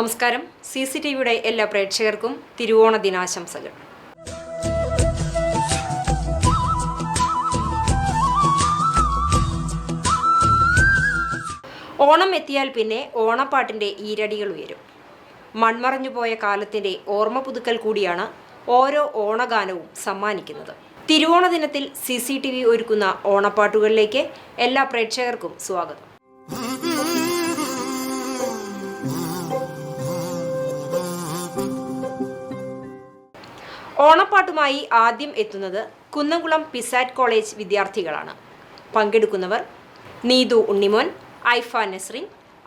നമസ്കാരം. C C T വിയുടെ എല്ലാ പ്രേക്ഷകർക്കും തിരുവോണ ദിനാശംസകൾ. ഓണം എത്തിയാൽ പിന്നെ ഓണപ്പാട്ടിന്റെ ഈരടികൾ ഉയരും. മൺമറഞ്ഞുപോയ കാലത്തിന്റെ ഓർമ്മ പുതുക്കൽ കൂടിയാണ് ഓരോ ഓണഗാനവും സമ്മാനിക്കുന്നത്. തിരുവോണ ദിനത്തിൽ സി സി ടി വി ഒരുക്കുന്ന ഓണപ്പാട്ടുകളിലേക്ക് എല്ലാ പ്രേക്ഷകർക്കും സ്വാഗതം. ഓണപ്പാട്ടുമായി ആദ്യം എത്തുന്നത് കുന്നംകുളം പിസാറ്റ് കോളേജ് വിദ്യാർത്ഥികളാണ്. പങ്കെടുക്കുന്നവർ നീതു ഉണ്ണിമോൻ ഐഫ നസ്രിൻ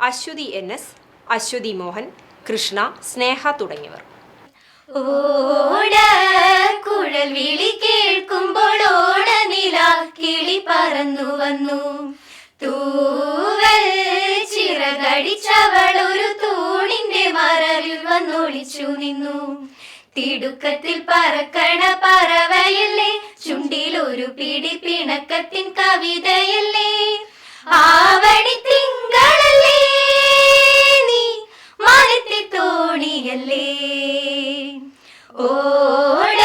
അശ്വതി എൻ എസ് അശ്വതി മോഹൻ കൃഷ്ണ സ്നേഹ തുടങ്ങിയവർ. ഓട കുഴൽ വിളി കേൾക്കുമ്പോൾ ഓടനില കിളി പറന്നു വന്നു. തൂവൽ ചിറകടിച്ചവൾ ഒരു തൂണിന്റെ മറവിൽ വന്നൊളിച്ചു നിന്നു. തിടുക്കത്തിൽ പറക്കണ പറവയല്ലേ? ചുണ്ടിൽ ഒരു പിടി പിണക്കത്തിൻ കവിതയല്ലേ? ആവണി തിങ്കളല്ലേ നീ? തോണിയല്ലേ? ഓട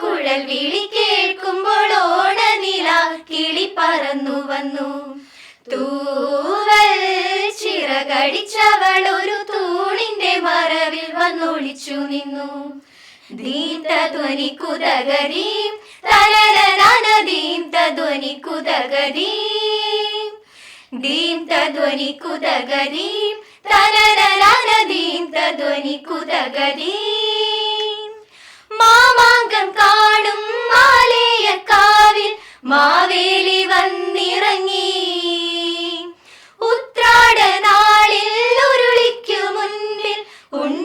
കുഴൽ വിളി കേൾക്കുമ്പോൾ ഓടനില കിളി പറന്നു വന്നു. തൂവൽ ചിറകടിച്ചവൾ ഒരു തൂണിന്റെ മറവിൽ വന്നൊളിച്ചു നിന്നു. മാമാങ്കം കാണും മാലേയക്കാവിൽ മാവേലി വന്നിറങ്ങി. und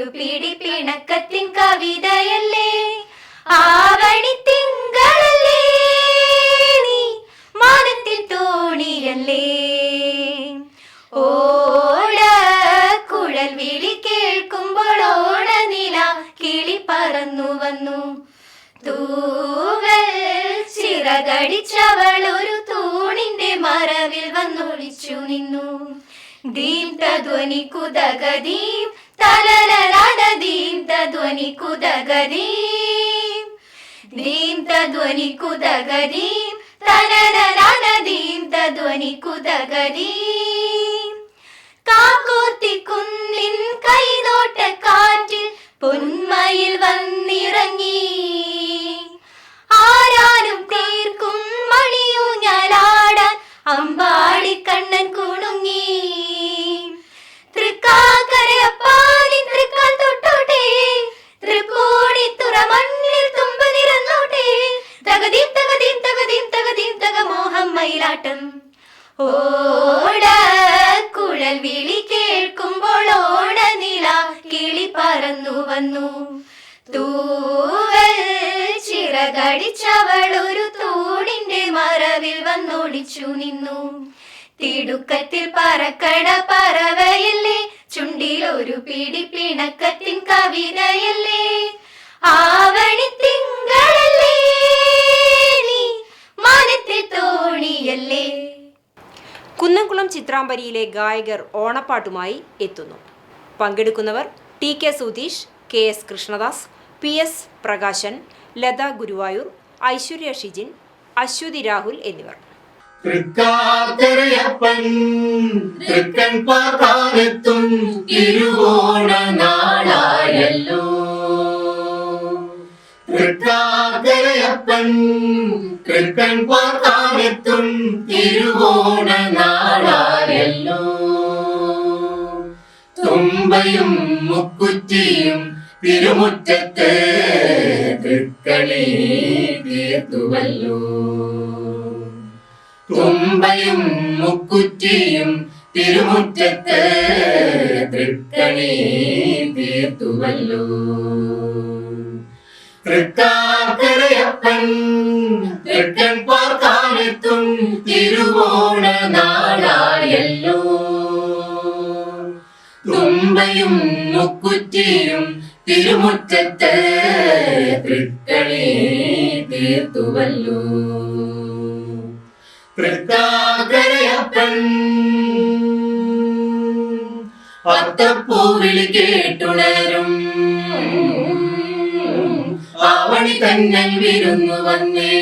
ഒരു പിടി പിണക്കത്തിൻ കവിതയല്ലേ? ആവണി തിങ്കളല്ലേ? നീ മാനത്തിൽ തോണിയല്ലേ? ഓട കുഴൽ വിളി കേൾക്കുമ്പോൾ ഓടനില കിളി പറന്നു വന്നു. തൂവൽ ചിറകടിച്ചവൾ ഒരു തൂണിന്റെ മറവിൽ വന്നൊളിച്ചു നിന്നു. ദീം തധ്വനി കാക്കോത്തിക്കുന്നിൻ കൈനോട്ട കാറ്റിൽ പൊന്മയിൽ വന്നിറങ്ങി മണ്ണിൽ തുമ്പ നിറന്നോട്ടെ. തകതീം തകതീം തകതീം തകതീം തക മോഹം മയിലാട്ടം. ഓട കുഴൽ വിളി കേൾക്കുമ്പോൾ ഓടനില കിളി പറന്നു വന്നു. തൂവൽ ചിറകടിച്ചവൾ ഒരു തൂണിന്റെ മറവിൽ വന്നോടിച്ചു നിന്നു. തിടുക്കത്തിൽ പറക്കട പറവയല്ലേ ചുണ്ടിൽ ഒരു പിടി പിണക്കത്തിൻ കവിതയല്ലേ. ആവണി തിങ്കളല്ലേ നീ? മാനത്തെ തോണിയല്ലേ? കുന്നംകുളം ചിത്രാമ്പരിയിലെ ഗായകർ ഓണപ്പാട്ടുമായി എത്തുന്നു. പങ്കെടുക്കുന്നവർ T K Sudheesh K S Krishnadas P S Prakashan Latha Guruvayur Aishwarya Shijin Aswathy Rahul എന്നിവർ. തൃക്കാക്കരയപ്പൻ തൃക്കൻ പാർക്കാനെത്തും തിരുവോണ നാളായല്ലോ തൃക്കാക്കരയപ്പൻ തൃക്കൺ തുമ്പയും മുക്കുറ്റിയും തിരുമുറ്റത്ത് തൃക്കളി തീർത്തുവല്ലോ. തുമ്പ തുമ്പയും മുക്കുറ്റിയും തിരുമുറ്റത്ത് തൃക്കണി തീർത്തുവല്ലോ. തൃക്കാക്കരയപ്പൻ. തൃക്കൻ പാർക്കാനെത്തും തിരുവോണ നാളായല്ലോ തുമ്പയും മുക്കുറ്റിയും തിരുമുറ്റത്ത് തൃക്കളി തീർത്തുവല്ലോ. തൃക്കാക്കരയപ്പൻ. അത്തപ്പൂവിളി കേട്ടുണരും ആവണി തന്നൽ വിരുന്നു വന്നേ.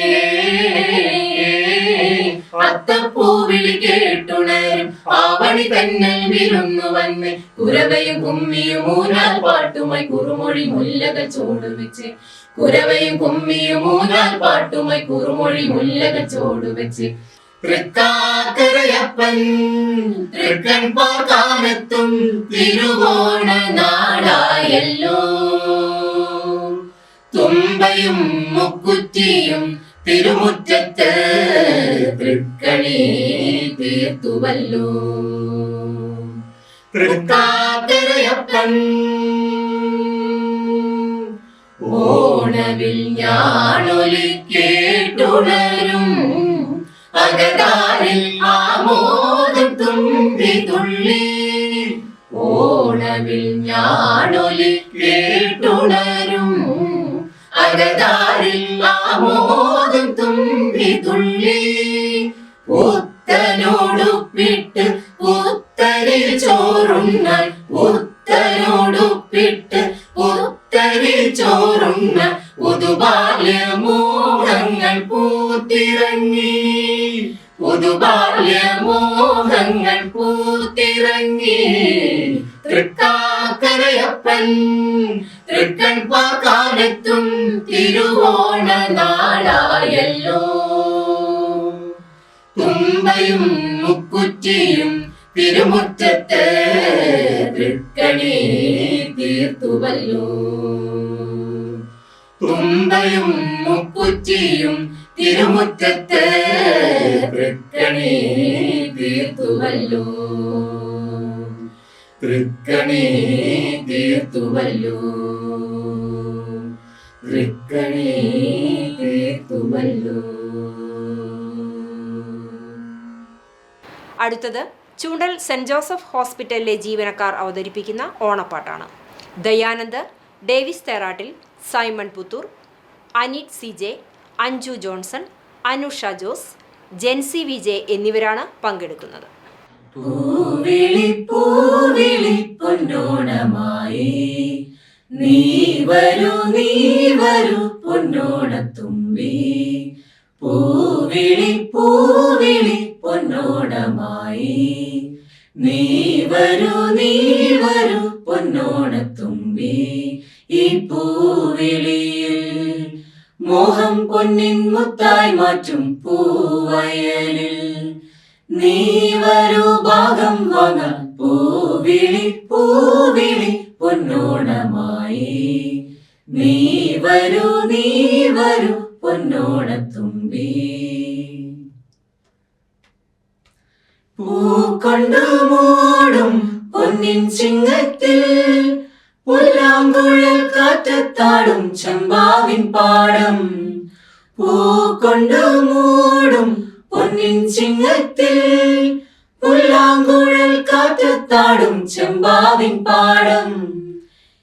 അത്തപ്പൂവിളി കേട്ടുണരും. ആവണി തന്നൽ വിരുന്നു വന്നേ. കുരവയും കുമ്മിയും മൂന്നാൽ പാട്ടുമായി കുറുമൊഴി മുല്ലകൾ ചൂടുവെച്ച്. കുരവയും കുമ്മിയും മൂന്നാൽ പാട്ടുമായി കുറുമൊഴി മുല്ലകൾ ചൂടുവെച്ച്. തൃക്കാക്കരയപ്പൻ തൃക്കൻ പാർക്കാനെത്തും തിരുവോണ നാടായല്ലോ തുമ്പയും മുക്കുറ്റിയും തിരുമുറ്റത്ത് തൃക്കണി തീർത്തുവല്ലോ. തൃക്കാക്കരയപ്പൻ ഓണവിൽ ഞാനൊലി കേട്ടുണരും. അകതാരിൽ ആമോദം തുമ്പി തുള്ളി. ഓണവിൽ ഞാനൊലി കേട്ടുണരും. അകതാരിൽ തുമ്പി തുള്ളി. പുത്തനോടുപ്പിട്ട് പുത്തരിൽ ചോറുണ്ണ പുത്തനോടുപ്പിട്ട് പുത്തരിൽ ചോറുണ്ണ പുതുബാല്യമോഹങ്ങൾ പൂത്തിറങ്ങി. പുതുബാല്യമോഹങ്ങൾ പൂത്തിറങ്ങി. തൃക്കാക്കരയപ്പൻ തൃക്കൺ പാർക്കാനെത്തും തിരുവോണ നാളായല്ലോ തുമ്പയും മുക്കുറ്റിയും തിരുമുറ്റത്ത് തൃക്കണി തീർത്തുവല്ലോ. തുമ്പയും മുക്കുറ്റിയും തിരുമുറ്റത്ത് തൃക്കണി തീർത്തുവല്ലോ. തൃക്കണി തീർത്തുവല്ലോ. തൃക്കണി തീർത്തുവല്ലോ. അടുത്തത് ചൂണ്ടൽ സെന്റ് ജോസഫ് ഹോസ്പിറ്റലിലെ ജീവനക്കാർ അവതരിപ്പിക്കുന്ന ഓണപ്പാട്ടാണ്. ദയാനന്ദ് ഡേവിസ് തേറാട്ടിൽ സൈമൺ പുത്തൂർ അനിറ്റ് സി ജെ അഞ്ജു ജോൺസൺ അനുഷ ജോസ് ജെൻസി വിജയ് എന്നിവരാണ് പങ്കെടുക്കുന്നത്. പൂവിളി പൂവിളി പൊന്നോണമായി നീ നീ പൊന്നോണത്തുമ്പി. പൂവിളി പൂവിളി പൊന്നോണമായി നീ നീ പൊന്നോണത്തുമ്പി. ഈ പൂവിളിയിൽ മോഹം പൊന്നിൻ മുത്തായി മാറ്റും പൂവയലിൽ. നീ വരൂ ഭാഗം വാങ്ങ പൂവിളി പൂവിളി പൊന്നോണമായി. നീ വരൂ നീ വരൂ പൊന്നോണത്തുമ്പി. പൂക്കൊണ്ടു മൂടും പൊന്നിൻ ചിങ്ങത്തിൽ പുല്ലാങ്കുഴൽ കാറ്റത്താടും ചമ്പാവിൻ പാടം. പൂക്കൊണ്ടു മൂടും പൊന്നിൻ ചിങ്ങത്തിൽ. പുല്ലാങ്കുഴൽ കാറ്റത്താടും ചെമ്പാവിൻ പാടം.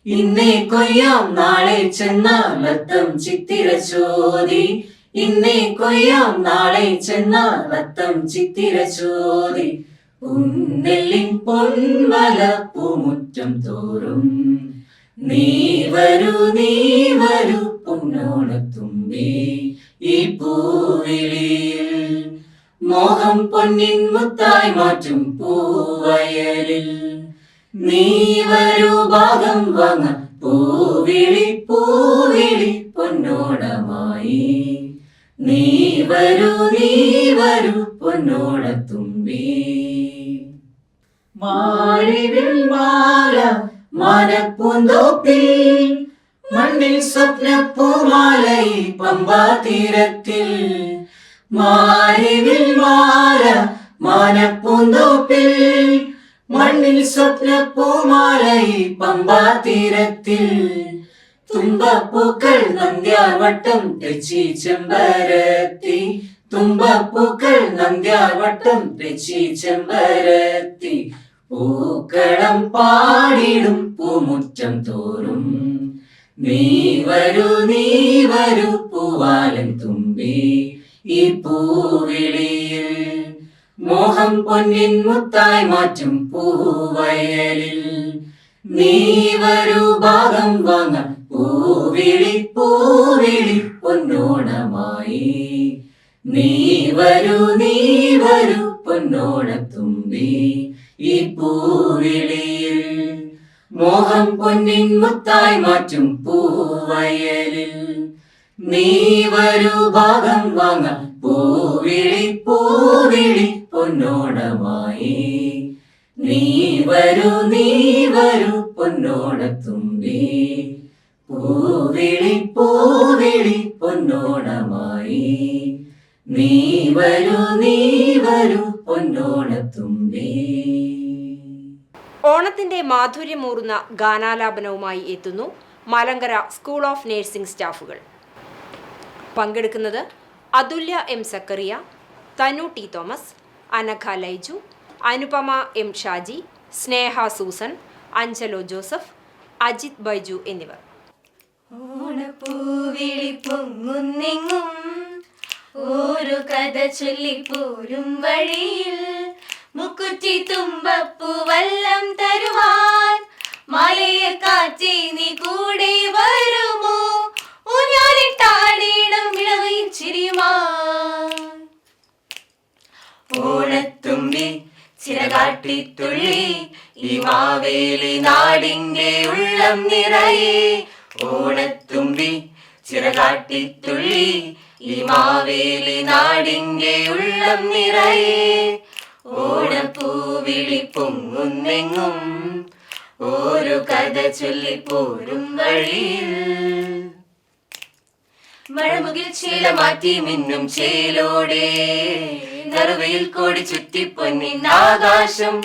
ഇന്നേ കൊയ്യാം നാളെ ചെന്നാൽ അത്തം ചിത്തിര ചോതി. ഇന്നേ കൊയ്യാം നാളെ ചെന്നാൽ അത്തം ചിത്തിര ചോതി. ഉന്നെല്ലിൻ പൊന്മല പൂമുറ്റം തോറും നീ വരൂ നീ വരൂ പൊന്നോണത്തുമ്പി ഈ പൂവിളിയിൽ. മോഹം പൊന്നിൻ മുത്തായി മാറ്റും പൂവയലിൽ. നീ വരൂ ഭാഗം വാങ്ങ പൂവിളി പൂവിളി പൊന്നോണമായി നീ വരൂ നീ വരൂ പൊന്നോണത്തുമ്പി മാറിവിൽ മാല മാനപ്പൂന്തോപ്പിൽ മണ്ണിൽ സ്വപ്നപ്പൂമാലൈ പമ്പാ തീരത്തിൽ. മാറിവിൽ മാല മാനപ്പൂന്തോപ്പിൽ മണ്ണിൽ സ്വപ്നപ്പൂമാലൈ പമ്പാ തീരത്തിൽ. തുമ്പപ്പൂക്കൾ നന്ദ്യാവട്ടം തെച്ചി ചെമ്പരത്തി. തുമ്പപ്പൂക്കൾ നന്ദ്യാവട്ടം തെച്ചി ചെമ്പരത്തി. പൂക്കളം പാടിടും പൂമുറ്റം തോറും. നീ വരൂ നീ വരൂ പൂവാലൻ തുമ്പി ഈ പൂവിളിയിൽ. മോഹം പൊന്നിൻ മുത്തായി മാറ്റും പൂവയലിൽ. നീ വരൂ ഭാഗം വാങ്ങ പൂവിളി പൂവിളി പൊന്നോണമായി. നീ വരൂ നീ വരൂ പൊന്നോണത്തുമ്പി ഈ പൂവിളിയിൽ മോഹം പൊന്നിൻ മുത്തായി മാറ്റും പൂവയലിൽ. നീ വരൂ ഭാഗം വാങ്ങ പൂവിളി പൂവിളി പൊന്നോടമായി. നീ വരൂ നീ വരൂ പൊന്നോണത്തുമ്പി പൂവിളി പൂവിളി പൊന്നോടമായി. നീ വരൂ നീ വരൂ പൊന്നോണത്തുമ്പി ഓണത്തിന്റെ മാധുര്യമൂറുന്ന ഗാനാലാപനവുമായി എത്തുന്നു മലങ്കര സ്കൂൾ ഓഫ് നഴ്സിംഗ് സ്റ്റാഫുകൾ. പങ്കെടുക്കുന്നത് Athulya M Zachariah Thanu T Thomas Anagha Laiju Anupama M Shaji Sneha Susan Angelo Joseph Ajith Baiju എന്നിവർ. ഓണപ്പൂവിളി പൊങ്ങുന്നെങ്ങും ഒരു കഥ ചൊല്ലിപ്പോരും വഴിയിൽ മുക്കുറ്റി തുമ്പപ്പൂവെല്ലം തരുവാൻ. മലയെ കാറ്റി നീ കൂടെ വരുമോ? ഊഞ്ഞാലിട്ടാടിയിടം വിളവയിൽ ചിരിയുമാ ഓണത്തുമ്പി ചിറകാട്ടിത്തുള്ളി ഈ മാവേലി നാടിന്റെ ഉള്ളം നിറയെ. ഓണത്തുമ്പി ചിറകാട്ടിത്തുള്ളി ഈ മാവേലി നാടിന്റെ ഉള്ളം നിറയെ. ഓണപ്പൂവിളി പൊങ്ങുന്നെങ്ങും ഒരു കഥ ചൊല്ലിപ്പോരും വഴിയിൽ. മഴമുകിൽ ചീല മാറ്റി മിന്നും ചേലോടെ. നറുവയിൽ കോടി ചുറ്റി പൊന്നിൻ ആകാശം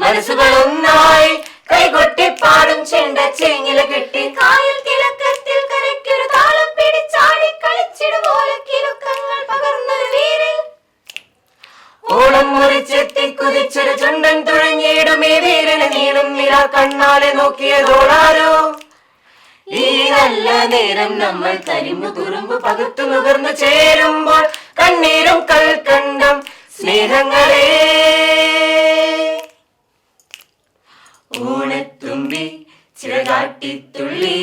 മനസ്സുകളൊന്നായി കൈകൊട്ടിപ്പാടും ചെണ്ട ചേങ്ങില കെട്ടി. കായൽ തിളക്കത്തിൽ കരയ്ക്കൊരു ചുണ്ടൻ തുഴഞ്ഞിടുമേ വീരന് നീളും നില കണ്ണാലെ നോക്കിയതോളാരോ ഈ നല്ല നേരം നമ്മൾ തരിമ്പ് തുറുമ്പ് പകുത്തു നുകർന്നു ചേരുമ്പോൾ കണ്ണീരും കൽക്കണ്ടം സ്നേഹങ്ങളെ. ഓണത്തുമ്പി ചിറകാട്ടിത്തുള്ളി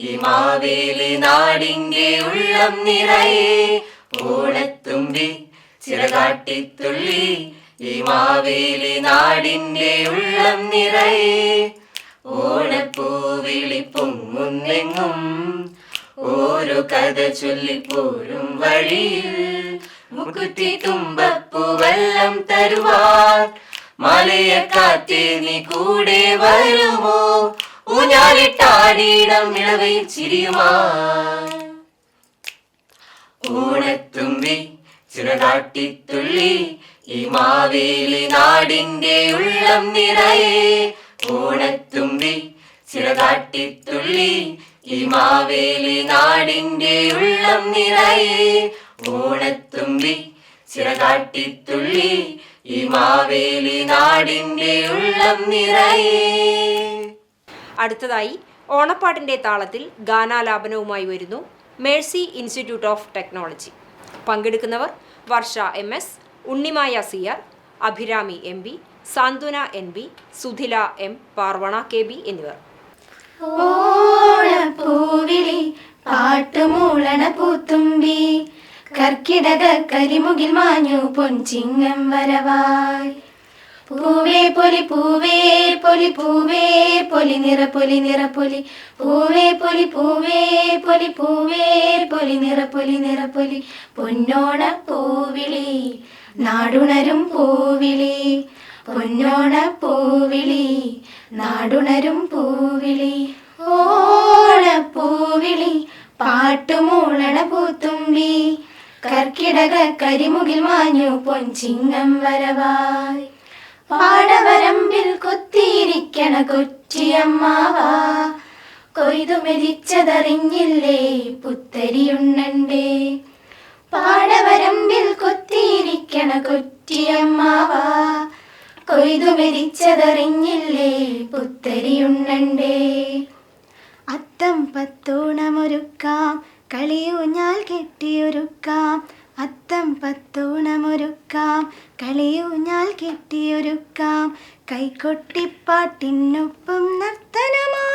ഈ മാവേലി നാടിന്റെ ഉള്ളം നിറയെ. ഓണത്തുമ്പി ചിറകാട്ടിത്തുള്ളി ഈ നാടിന്റെ ഉള്ളം നിറയെ ഓണപ്പൂവിളി പൊങ്ങുന്നെങ്ങും ഓരോ കഥ ചൊല്ലിപ്പോരും വഴിയിൽ മുക്കുറ്റി തുമ്പപ്പൂവെല്ലാം തരുവാൻ മലയ നീ കൂടെ വരുമോ? ഊഞ്ഞാലിട്ടാടിയിടം ഇളവയിൽ ചിരിയുമാ ഓണത്തുമ്പി ചിറകാട്ടിത്തുള്ളി ഈ മാവേലി നാടിന്റെ ഉള്ളം നിറയെ ഓണത്തുമ്പി ചിറകാട്ടിത്തുള്ളി. ഈ മാവേലി നാടിന്റെ ഉള്ളം നിറയെ ഓണത്തുമ്പി ചിറകാട്ടിത്തുള്ളി. ഈ മാവേലി നാടിന്റെ ഉള്ളം നിറയെ. അടുത്തതായി ഓണപ്പാട്ടിന്റെ താളത്തിൽ ഗാനാലാപനവുമായി വരുന്നു മേഴ്സി ഇൻസ്റ്റിറ്റ്യൂട്ട് ഓഫ് ടെക്നോളജി. പങ്കെടുക്കുന്നവർ Varsha M S Unnimaya C Abhirami M B Santhwana N B Sudhila M Parvana K B എന്നിവർ. ഓണപ്പൂവിളി പാട്ടുമൂളണ പൂത്തുമ്പി കർക്കിടക കരിമുകിൽ മാഞ്ഞു പൊൻചിങ്ങം വരവായി. പൂവേ പൊലി പൂവേ പൊലി പൂവേ പൊലി നിറ പൊലി നിറ പൊലി പൂവേ പൊലി പൂവേ പൊലി പൂവേ പൊലി നിറ പൊലി നിറ പൊലി പൊന്നോണ പൂവിളി നാടുണരും പൂവിളി പൊന്നോണ പൂവിളി നാടുണരും പൂവിളി ഓണപ്പൂവിളി പാട്ടുമൂളണ പൂത്തുമ്പി കർ കർക്കിടക കരിമുകിൽ മാഞ്ഞു പൊൻചിങ്ങം വരവായി. പാടവരമ്പിൽ കൊത്തിയിരിക്കണ കൊച്ചിയമ്മാവാ കൊയ്തു മെതിച്ചതറിഞ്ഞില്ലേ പുത്തരിയുണ്ണണ്ടേ. പാടവരമ്പിൽ കൊത്തിയിരിക്കണ കൊറ്റിയമ്മാവാ. കൊയ്തു മെതിച്ചതറിഞ്ഞില്ലേ പുത്തരിയുണ്ണണ്ടേ. അത്തം പത്തോണമൊരുക്കാം കളിയൂഞ്ഞാൽ കെട്ടിയൊരുക്കാം. അത്തം പത്തോണമൊരുക്കാം കളിയൂഞ്ഞാൽ കെട്ടിയൊരുക്കാം. കൈകൊട്ടിപ്പാട്ടിനൊപ്പം നർത്തനമാടാം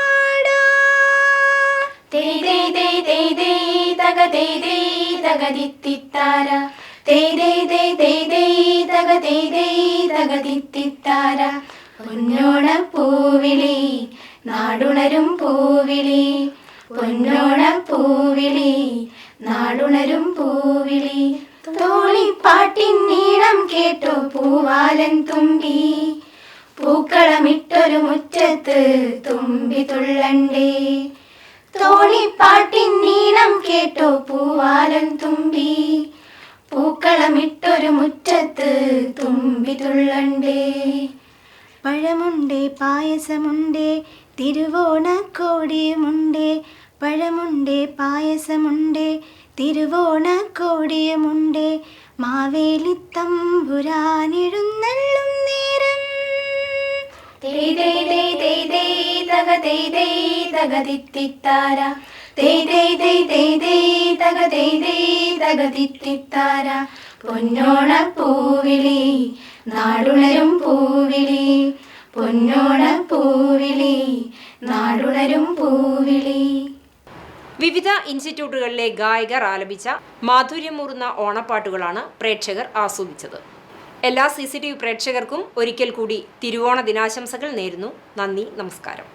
തേയ് തേയ് തേയ് തേയ് തേയ് തക തേയ് തേയ് തക ദിത്തിത്താര തേയ് തേയ് തേയ് തേയ് തേയ് തക തേയ് തേയ് തക ദിത്തിത്താര പൊന്നോണ പൂവിളി നാടുണരും പൂവിളി പൊന്നോണ പൂവിളി നാടുണരും പൂവിളി തോളിപ്പാട്ടിൻ നീളം കേട്ടു പൂവാലൻ തുമ്പി പൂക്കളമിട്ടൊരു മുറ്റത്ത് തുമ്പി തുള്ളണ്ടേ തോണിപ്പാട്ടിൻ നീളം കേട്ടോ പൂവാലൻ തുമ്പി. പൂക്കളമിട്ടൊരു മുറ്റത്ത് തുമ്പി തുള്ളണ്ടേ. പഴമുണ്ടേ പായസമുണ്ടേ തിരുവോണക്കോടിയുമുണ്ടേ. പഴമുണ്ടേ പായസമുണ്ടേ തിരുവോണക്കോടിയുമുണ്ടേ. മാവേലിത്തമ്പുരാനെഴുന്നള്ളും നേരം. തേയ് തേയ് തേയ് തേ തേയ് തേയ് തക തേയ് തേയ് തക ദിത്തിത്താര പൊന്നോണ പൂവിളി നാടുണരും പൂവിളി. പൊന്നോണ പൂവിളി നാടുണരും പൂവിളി. വിവിധ ഇൻസ്റ്റിറ്റ്യൂട്ടുകളിലെ ഗായകർ ആലപിച്ച മാധുര്യമൂറുന്ന ഓണപ്പാട്ടുകളാണ് പ്രേക്ഷകർ ആസ്വദിച്ചത്. എല്ലാ സി സി ടി വി പ്രേക്ഷകർക്കും ഒരിക്കൽ കൂടി തിരുവോണ ദിനാശംസകൾ നേരുന്നു. നന്ദി നമസ്കാരം.